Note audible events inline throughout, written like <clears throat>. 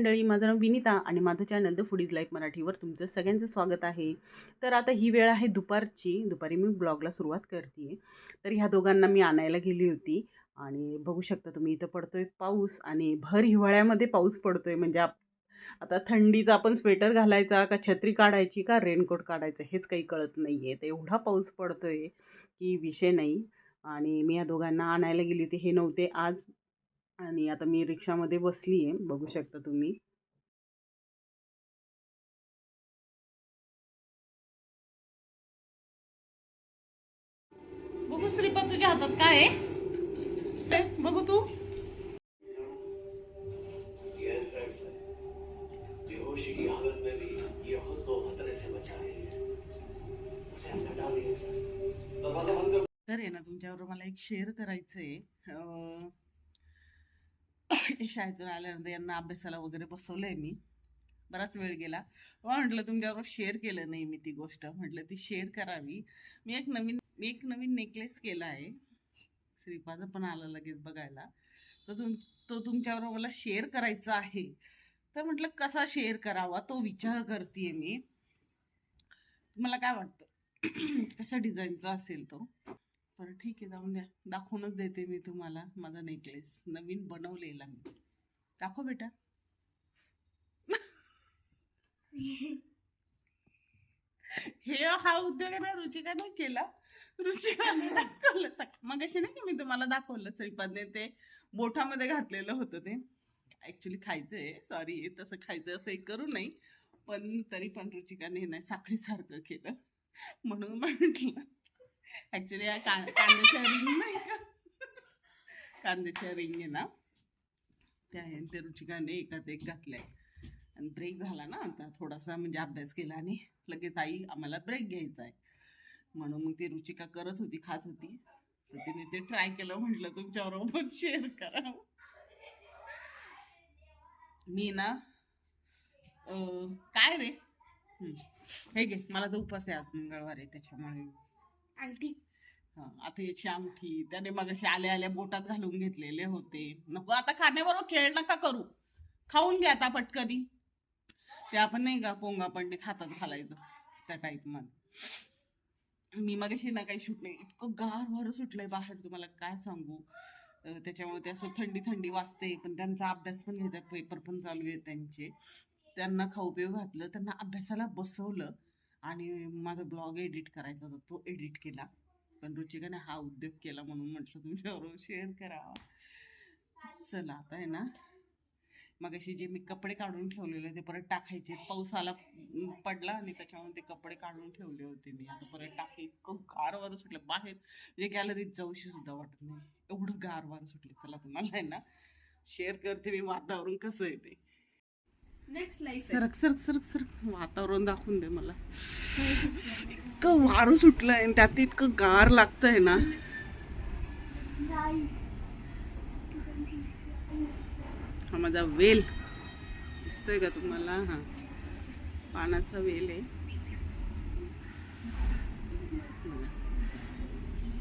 मंडळी माझं नाव विनिता आणि माझं चॅनल द फुडीज लाईफ मराठीवर तुमचं सगळ्यांचं स्वागत आहे. तर आता ही वेळ आहे दुपारची. दुपारी मी ब्लॉगला सुरुवात करते तर ह्या दोघांना मी आणायला गेली होती आणि बघू शकता तुम्ही इथं पडतोय पाऊस आणि भर हिवाळ्यामध्ये पाऊस पडतोय. म्हणजे आप आता थंडीचा आपण स्वेटर घालायचा का छत्री काढायची का रेनकोट काढायचं हेच काही कळत नाही आहे तर एवढा पाऊस पडतोय की विषय नाही. आणि मी या दोघांना आणायला गेली होती. हे नव्हते आज आणि आता मी रिक्षामध्ये बसली आहे बघू शकता तुम्ही. बघू श्रीपाद तुझ्या हातात काय आहे? बघू तू. तर आहे ना तुमच्याबरोबर मला एक शेअर करायचं आहे <laughs> शाळेतून आल्यानंतर यांना अभ्यासाला वगैरे बसवलं आहे मी. बराच वेळ गेला. म्हटलं तुमच्याबरोबर शेअर केलं नाही मी ती गोष्ट. म्हटलं ती शेअर करावी. मी एक नवीन मी एक नवीन नेकलेस केला आहे. श्रीपाद पण आला लगेच बघायला. तर तुम तो तुमच्याबरोबर मला शेअर करायचा आहे. तर म्हटलं कसा शेअर करावा? तो विचार करते मी. तुम्हाला काय वाटतं? <clears throat> कशा डिझाईनचा असेल तो? बरं ठीक आहे जाऊन द्या. दाखवूनच देते मी तुम्हाला माझा नेकलेस नवीन बनवलेला मी. दाखव बेटा. हे हा उद्योग आहे ना रुचिकाने केला. रुचिकाने दाखवलं. सक मग अशी नाही की मी तुम्हाला दाखवलं श्रीपादने ते बोठामध्ये घातलेलं होतं ते. ॲक्च्युली खायचंय सॉरी तसं खायचं असं एक करू नाही पण तरी पण रुचिकाने हे नाही साखळीसारखं केलं. म्हणून म्हटलं ऍक्च्युली या का कांद्याच्या रिंग नाही का कांद्याच्या रिंग आहे ना त्या ते रुचिकाने एकात एक घातलंय आणि ब्रेक झाला ना आता थोडासा म्हणजे अभ्यास केला आणि लगेच आई आम्हाला ब्रेक घ्यायचा आहे म्हणून मग ती रुचिका करत होती खात होती तर तिने ते ट्राय केलं म्हटलं तुमच्याबरोबर शेअर करा मी ना अं, काय रे हे घे मला तर उपास आहे आज मंगळवार आहे त्याच्यामुळे अंगठी हा, आता याची अंगठी त्याने मग असे आल्या आल्या बोटात घालून घेतलेले होते. नको आता खाण्याबरोबर खेळ नका करू. खाऊन घ्या आता पटकनी. ते आपण नाही का पोंगा पंडित हातात घालायचं त्या टाईपमध्ये. मी मग अशी ना काही शूट नाही इतकं गार वारं सुटलंय बाहेर तुम्हाला काय सांगू? अं, त्याच्यामुळे ते असं थंडी थंडी वाजते पण त्यांचा अभ्यास पण घ्यायचा पेपर पण चालू आहे त्यांचे. त्यांना खाऊ पिऊ घातलं त्यांना अभ्यासाला बसवलं. आणि माझा ब्लॉग एडिट करायचा होता तो एडिट केला. पण रुचिकाने हा उद्योग केला म्हणून म्हटलं तुमच्याबरोबर शेअर करावा. चला आता आहे ना. मग अशी जे मी कपडे काढून ठेवलेले ते परत टाकायचे. पाऊस आला पडला आणि त्याच्यामुळे ते कपडे काढून ठेवले होते मी. आता परत टाके इतकं गार वारं सुटलं. बाहेर म्हणजे गॅलरीत जाऊशी सुद्धा वाटत नाही. एवढं गार वारं सुटले. चला तुम्हाला आहे ना शेअर करते मी वातावरण कसं आहे ते. सरक सरक सरक सरक. वातावरण दाखवून दे मला. इतकं वारं सुटलंय आणि त्यात इतकं गार लागतंय ना. हा माझा वेल. दिसतोय का तुम्हाला? हा. पानाचा वेल आहे.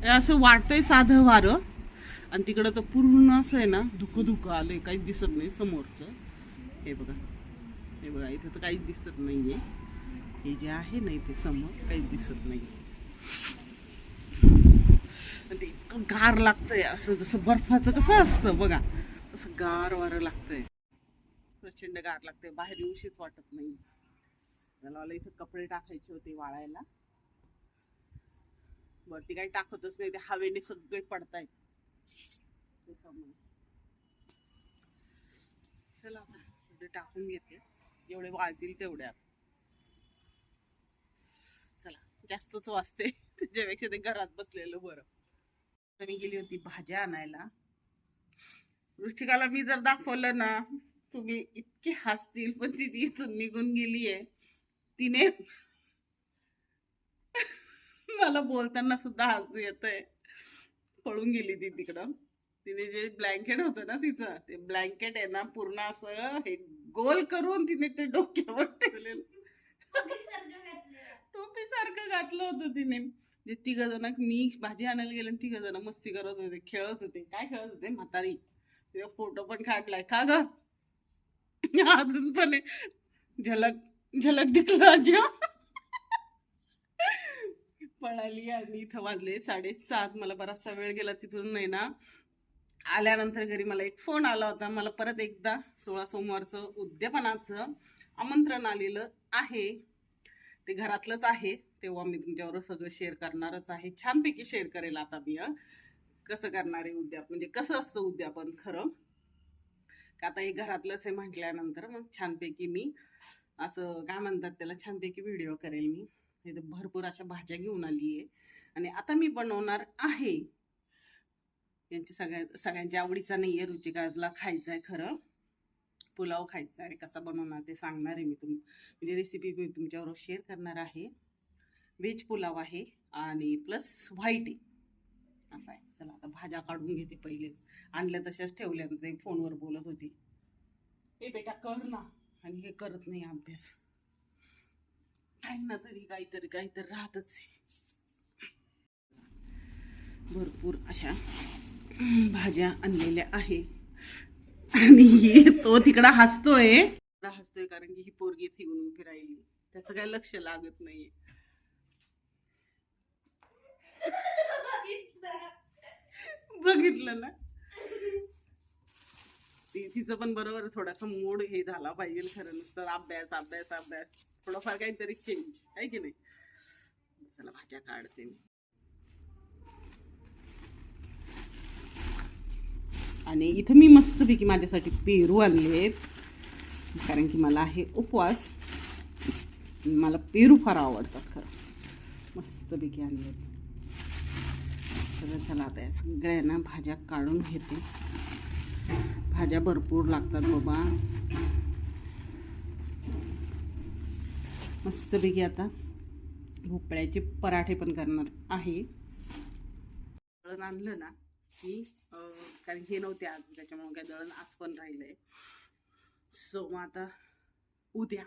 असं वाटतंय साधं वारं. आणि तिकडं तर पूर्ण असं आहे ना धुकं धुकं आलंय. काहीच दिसत नाही समोरचं. हे बघा. हे बघा इथं तर काहीच दिसत नाही आहे हे जे आहे ना इथे समोर काहीच दिसत नाही ते इतकं गार लागतंय असं जसं बर्फाचं कसं असतं बघा तसं गार वारं लागतंय. प्रचंड गार लागतंय बाहेर येऊशीच वाटत नाही मला मला इथं कपडे टाकायचे होते वाळायला. वरती काही टाकतच नाही ते हवेने सगळे पडतायत. त्याच्यामुळे. चला आता टाकून घेते. जेवढे वाळतील तेवढ्या चला जास्तच वाचते. त्याच्यापेक्षा ते घरात बसलेलं बरं. तर मी गेली होती भाज्या आणायला. रुचिकाला मी जर दाखवलं ना तुम्ही इतके हसतील पण ती इथून निघून गेलीये. तिने मला बोलताना सुद्धा हसू येत आहे पळून गेली ती तिकडं. तिने जे ब्लँकेट होतं ना तिचं ते ब्लँकेट आहे ना पूर्ण असं हे गोल करून तिने ते डोक्यावर ठेवलेलं. टोपी सारखं घातलं होतं तिने. जे तिघ जण मी भाजी आणायला गेले तिघ जण मस्ती करत होते खेळत होते. काय खेळत होते म्हातारी? तिने फोटो पण काढलाय का ग? अजून पण. झलक झलक दिखला जा पळाली आणि इथं वाजले साडेसात. मला बराचसा वेळ गेला तिथून नाही ना. आल्यानंतर घरी मला एक फोन आला होता. मला परत एकदा सोळा सोमवारचं उद्यापनाचं आमंत्रण आलेलं आहे. ते घरातलंच आहे. तेव्हा मी तुमच्यावर सगळं शेअर करणारच आहे. छानपैकी शेअर करेल आता मी कसं करणार आहे उद्यापन म्हणजे कसं असतं उद्यापन खरं? का आता हे घरातलंच आहे म्हटल्यानंतर मग छानपैकी मी असं काय म्हणतात त्याला छानपैकी व्हिडिओ करेल मी. इथे भरपूर अशा भाज्या घेऊन आली आहे आणि आता मी बनवणार आहे यांची सगळ्या सगळ्यांच्या आवडीचा नाही आहे रुचिकाला खायचा आहे खरं. पुलाव खायचा आहे कसा बनवणार ते सांगणार आहे मी तुम म्हणजे रेसिपी मी तुमच्याबरोबर शेअर करणार आहे. व्हेज पुलाव आहे आणि प्लस व्हाईट आहे. असं आहे. चला आता भाज्या काढून घेते पहिले. आणल्या तशाच ठेवल्या ते फोनवर बोलत होती. हे बेटा कर ना. आणि हे करत नाही अभ्यास. काही ना तरी काहीतरी काहीतरी राहतच आहे. भरपूर अशा भाज्या आणलेल्या आहे आणि तो तिकडं हसतोय. हसतोय कारण की ही पोरगी येऊन उभी राहिली. त्याचं काय लक्ष लागत नाहीये. बघितलं ना? ती- तिचं पण बरोबर थोडासा मूड हे झाला पाहिजे खरं नुसतं अभ्यास अभ्यास अभ्यास. थोडंफार काहीतरी चेंज आहे की नाही? चला भाज्या काढते मी. आणि इथं मी मस्तपैकी माझ्यासाठी पेरू आणलेत. कारण की मला आहे उपवास. मला पेरू फार आवडतात खरं. मस्तपैकी आहेत तर चला आता या सगळ्यांना भाज्या काढून घेते. भाज्या भरपूर लागतात बाबा. मस्तपैकी आता भोपळ्याचे पराठे पण करणार आहे. आणलं ना की कारण हे नव्हते आज त्याच्यामुळे काय दळण आज पण राहिलंय. सो मग आता उद्या.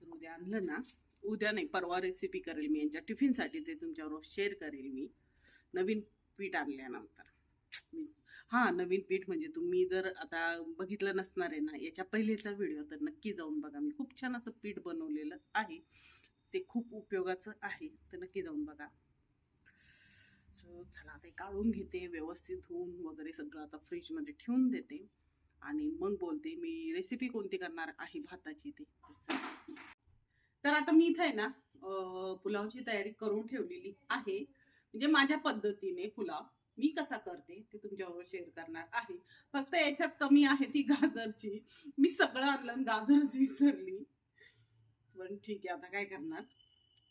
तर उद्या आणलं ना उद्या नाही परवा रेसिपी करेल मी यांच्या टिफिनसाठी ते तुमच्याबरोबर शेअर करेल मी. नवीन पीठ आणल्यानंतर. मी हां नवीन पीठ म्हणजे तुम्ही जर आता बघितलं नसणार आहे ना याच्या पहिलेचा व्हिडिओ तर नक्की जाऊन बघा. मी खूप छान असं पीठ बनवलेलं आहे. ते खूप उपयोगाचं आहे तर नक्की जाऊन बघा. चला ते काढून घेते व्यवस्थित धुवून वगैरे सगळं आता फ्रीजमध्ये ठेवून देते. आणि मग बोलते मी रेसिपी कोणती करणार आहे भाताची ते? तर आता मी इथं आहे ना पुलावची तयारी करून ठेवलेली आहे. म्हणजे माझ्या पद्धतीने पुलाव मी कसा करते ते तुमच्याबरोबर शेअर करणार आहे. फक्त याच्यात कमी आहे ती गाजरची. मी सगळं आणलं आणि गाजरच विसरली पण ठीक आहे आता काय करणार?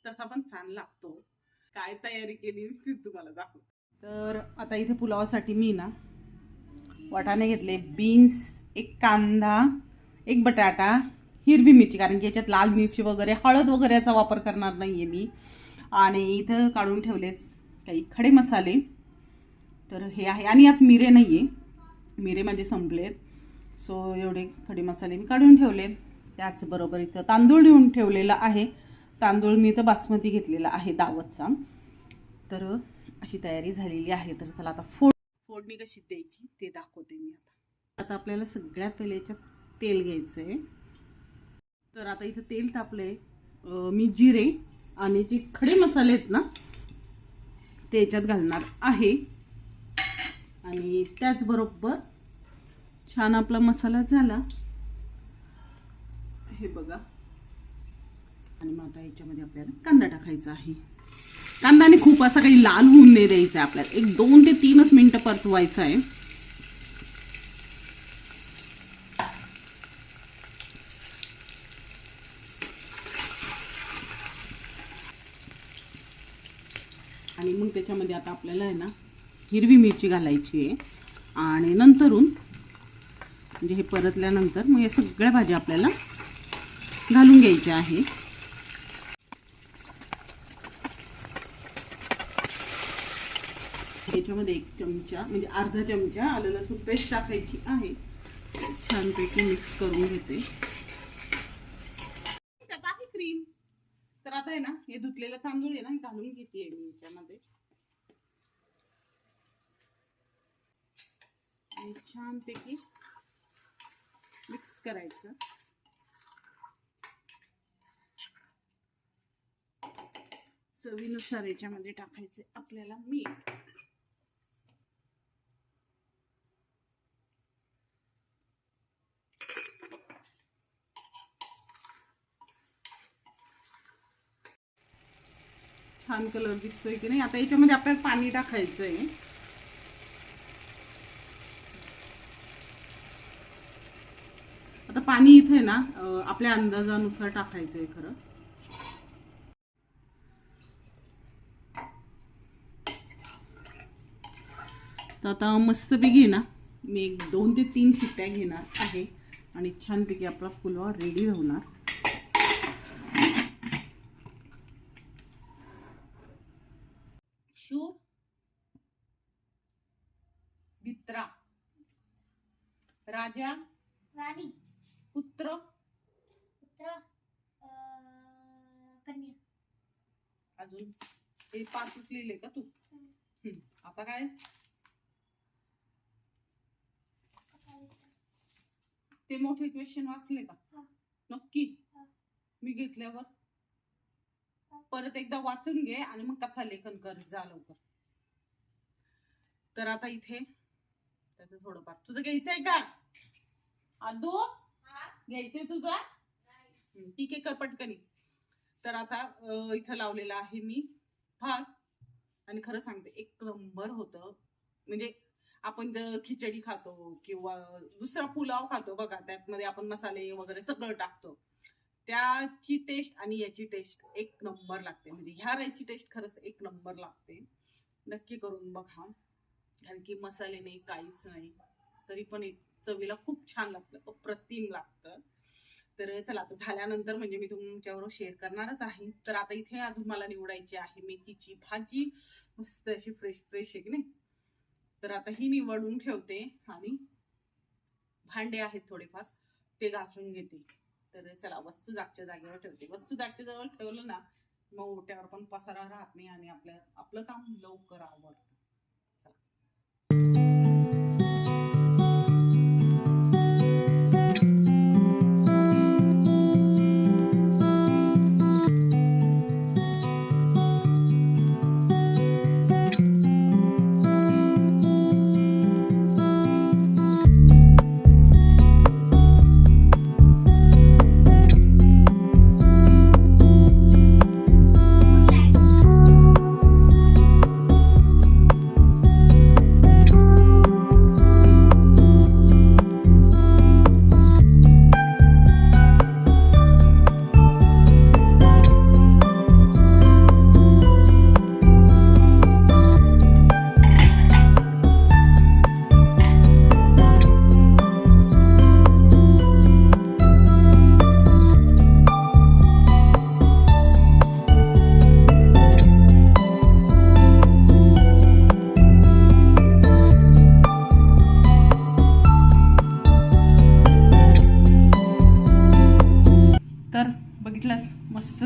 तसा पण छान लागतो. काय तयारी केली ती तुम्हाला दाखव तर आता इथे पुलावासाठी मी ना वाटाणे घेतले बीन्स एक कांदा एक बटाटा हिरवी मिरची कारण की याच्यात लाल मिरची वगैरे हळद वगैरे याचा वापर करणार नाही आहे मी. आणि इथं काढून ठेवलेच काही खडे मसाले. तर हे आहे आणि यात मिरे नाही आहे मिरे माझे संपलेत. सो एवढे खडे मसाले मी काढून ठेवलेत. त्याचबरोबर इथं तांदूळ लिहून ठेवलेला आहे. तांदूळ मी इथं बासमती घेतलेला आहे दावतचा. तर अशी तयारी झालेली आहे. तर चला आता फोड फोडणी कशी द्यायची ते दाखवते मी आता. आता आपल्याला सगळ्यात पहिले तेल घ्यायचं आहे तर आता इथं तेल तापलंय. आहे मी जिरे आणि जे खडे मसाले आहेत ना ते याच्यात घालणार आहे. आणि त्याचबरोबर छान आपला मसाला झाला. हे बघा. आणि मग आता याच्यामध्ये आपल्याला कांदा टाकायचा आहे. कांदाने खूप असा काही लाल होऊन नाही द्यायचा आहे आपल्याला. एक दोन ते तीनच मिनिटं परतवायचं आहे. आणि मग त्याच्यामध्ये आता आपल्याला आहे ना हिरवी मिरची घालायची आहे. आणि नंतरून म्हणजे हे परतल्यानंतर मग या सगळ्या भाज्या आपल्याला घालून घ्यायच्या आहे. याच्यामध्ये एक चमचा म्हणजे अर्धा चमचा आलं लसूण पेस्ट टाकायची आहे. छानपैकी मिक्स करून घेते. त्यात आहे क्रीम तर आता आहे ना हे धुतलेलं तांदूळ आहे ना घालून घेते मी याच्यामध्ये. छानपैकी मिक्स करायचं. चवीनुसार याच्यामध्ये टाकायचे आपल्याला मीठ. छान कलर दिसतोय की नाही? आता याच्यामध्ये आपल्याला पाणी टाकायचं आहे आता पाणी इथे ना आपल्या अंदाजानुसार टाकायचं आहे खरं. तर आता मस्तपैकी ना. मी एक दोन ते तीन शिट्ट्या घेणार आहे आणि छानपैकी आपला फुलवा रेडी होणार अजून हे पाचच लिहिले का तू? हम्म. आता काय? ते मोठे क्वेश्चन वाचले का. नक्की. मी घेतल्यावर. परत एकदा वाचून घे आणि मग कथा लेखन कर जा लवकर. तर आता इथे त्याचं थोडंफार. तुझं घ्यायचंय का? आदू? घ्यायचंय तुझं? ठीक आहे कर पटकनी. तर आता इथं लावलेला आहे मी भात. आणि खरं सांगते एक नंबर होतं. म्हणजे आपण जर खिचडी खातो किंवा दुसरा पुलाव खातो बघा त्यातमध्ये आपण मसाले वगैरे सगळं टाकतो. त्याची टेस्ट आणि याची टेस्ट एक नंबर लागते. म्हणजे ह्या राईची टेस्ट खरंच एक नंबर लागते. नक्की करून बघा. कारण की मसाले नाही काहीच नाही. तरी पण चवीला खूप छान लागतं अप्रतिम लागतं. तर चला आता झाल्यानंतर म्हणजे मी तुमच्याबरोबर शेअर करणारच आहे. तर आता इथे अजून मला निवडायची आहे मेथीची भाजी. मस्त अशी फ्रेश फ्रेश आहे की नाही? तर आता ही निवडून ठेवते आणि भांडे आहेत थोडेफार ते घासून घेते. तर चला वस्तू जागच्या जागेवर ठेवते. वस्तू जागच्या जवळ ठेवलं ना मग ओट्यावर पण पसारा राहत नाही आणि आपल्या आपलं काम लवकर आवडतं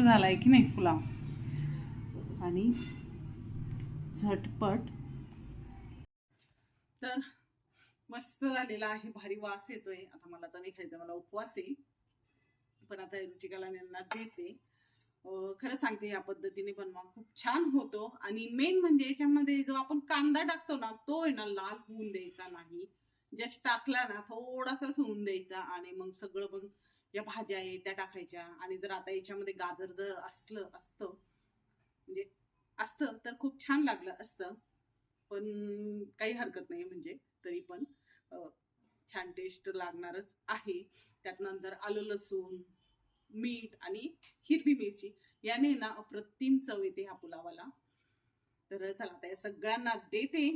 झाला आहे की नाही पुलाव? आणि झटपट तर मस्त झालेला आहे भारी वास येतोय. आता मला तर नाही मला उपवास आहे. पण आता रुचिकाला यांना देते. अं, खरं सांगते या पद्धतीने बनवा खूप छान होतो. आणि मेन म्हणजे याच्यामध्ये जो आपण कांदा टाकतो ना तो आहे ना लाल होऊन द्यायचा नाही. जस्ट टाकला ना थोडासाच होऊन द्यायचा आणि मग सगळं मग ज्या भाज्या आहेत त्या टाकायच्या. आणि जर आता याच्यामध्ये गाजर जर असलं असतं म्हणजे असतं तर खूप छान लागलं असतं. पण काही हरकत नाही म्हणजे तरी पण छान टेस्ट लागणारच आहे. त्यात नंतर आलं लसूण मीठ आणि हिरवी मिरची. याने ना अप्रतिम चव येते ह्या पुलावाला. तर चला आता या सगळ्यांना देते.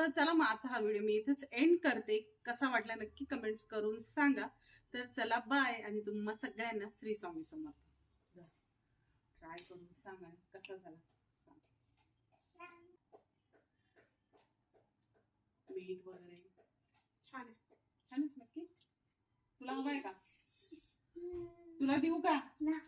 तर चला मग आजचा हा व्हिडिओ मी इथेच एंड करते. कसा वाटला नक्की कमेंट्स करून सांगा. तर चला बाय आणि तुम्हा सगळ्यांना श्री स्वामी समर्थ. ट्राय करून सांगा कसा झाला? सांगा. मीठ वगैरे. छान आहे. छान आहे नक्की. तुला हवाय का? तुला देऊ का? ना.